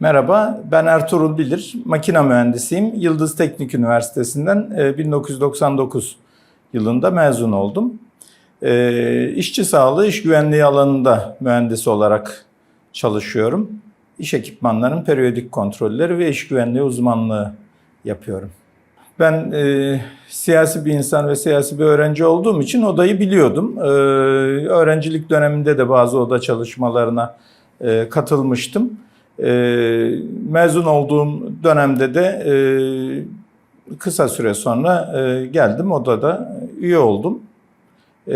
Merhaba, ben Ertuğrul Bilir, makine mühendisiyim. Yıldız Teknik Üniversitesi'nden e, 1999 yılında mezun oldum. E, işçi sağlığı, iş güvenliği alanında mühendis olarak çalışıyorum. İş ekipmanlarının periyodik kontrolleri ve iş güvenliği uzmanlığı yapıyorum. Ben e, siyasi bir insan ve siyasi bir öğrenci olduğum için odayı biliyordum. E, öğrencilik döneminde de bazı oda çalışmalarına e, katılmıştım. E, mezun olduğum dönemde de e, kısa süre sonra e, geldim odada üye oldum. E,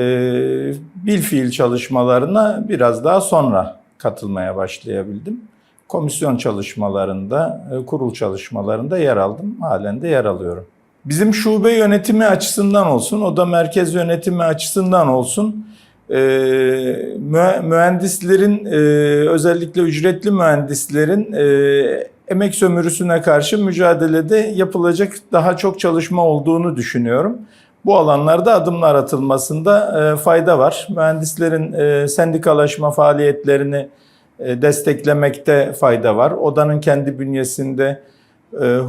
bilfiil çalışmalarına biraz daha sonra katılmaya başlayabildim. Komisyon çalışmalarında, e, kurul çalışmalarında yer aldım. Halen de yer alıyorum. Bizim şube yönetimi açısından olsun, o da merkez yönetimi açısından olsun, e, mühe- mühendislerin, e, özellikle ücretli mühendislerin e, emek sömürüsüne karşı mücadelede yapılacak daha çok çalışma olduğunu düşünüyorum. Bu alanlarda adımlar atılmasında e, fayda var. Mühendislerin sendikalaşma faaliyetlerini desteklemekte fayda var. Odanın kendi bünyesinde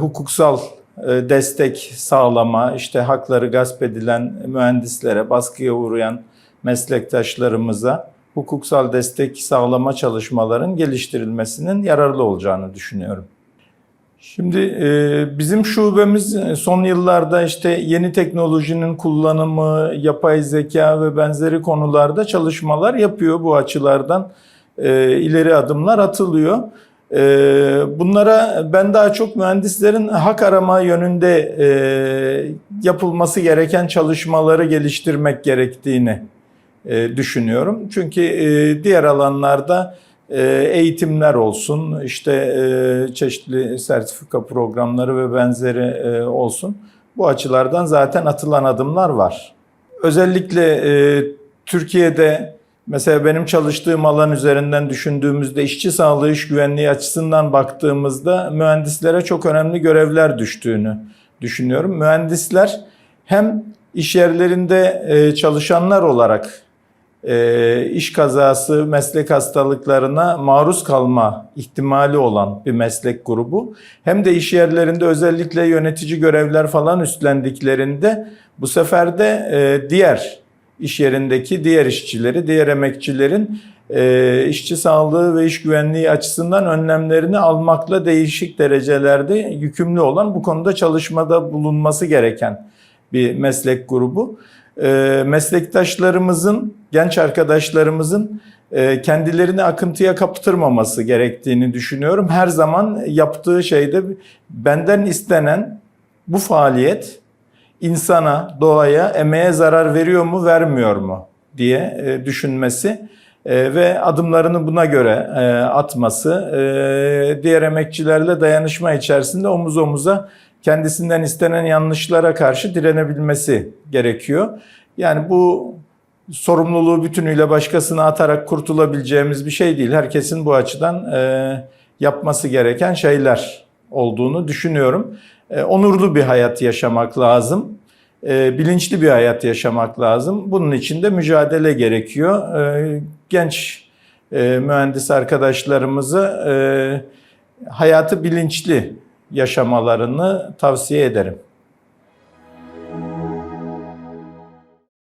hukuksal destek sağlama, işte hakları gasp edilen mühendislere, baskıya uğrayan meslektaşlarımıza hukuksal destek sağlama çalışmaların geliştirilmesinin yararlı olacağını düşünüyorum. Şimdi e, bizim şubemiz e, son yıllarda işte yeni teknolojinin kullanımı, yapay zeka ve benzeri konularda çalışmalar yapıyor bu açılardan. e, ileri adımlar atılıyor. Bunlara ben daha çok mühendislerin hak arama yönünde yapılması gereken çalışmaları geliştirmek gerektiğini e, düşünüyorum. Çünkü e, diğer alanlarda e, eğitimler olsun, işte çeşitli sertifika programları ve benzeri olsun. Bu açılardan zaten atılan adımlar var. Özellikle Türkiye'de mesela benim çalıştığım alan üzerinden düşündüğümüzde işçi sağlığı, iş güvenliği açısından baktığımızda mühendislere çok önemli görevler düştüğünü düşünüyorum. Mühendisler hem iş yerlerinde çalışanlar olarak iş kazası, meslek hastalıklarına maruz kalma ihtimali olan bir meslek grubu. Hem de iş yerlerinde özellikle yönetici görevler falan üstlendiklerinde bu sefer de e, diğer iş yerindeki diğer işçileri, diğer emekçilerin e, işçi sağlığı ve iş güvenliği açısından önlemlerini almakla değişik derecelerde yükümlü olan bu konuda çalışmada bulunması gereken bir meslek grubu. E, meslektaşlarımızın, genç arkadaşlarımızın e, kendilerini akıntıya kaptırmaması gerektiğini düşünüyorum. Her zaman yaptığı şeyde benden istenen bu faaliyet insana, doğaya, emeğe zarar veriyor mu, vermiyor mu diye e, düşünmesi e, ve adımlarını buna göre e, atması, e, diğer emekçilerle dayanışma içerisinde omuz omuza kendisinden istenen yanlışlara karşı direnebilmesi gerekiyor. Yani bu sorumluluğu bütünüyle başkasına atarak kurtulabileceğimiz bir şey değil. Herkesin bu açıdan e, yapması gereken şeyler olduğunu düşünüyorum. Onurlu bir hayat yaşamak lazım. E, bilinçli bir hayat yaşamak lazım. Bunun için de mücadele gerekiyor. E, genç e, mühendis arkadaşlarımızı e, hayatı bilinçli yaşamalarını tavsiye ederim.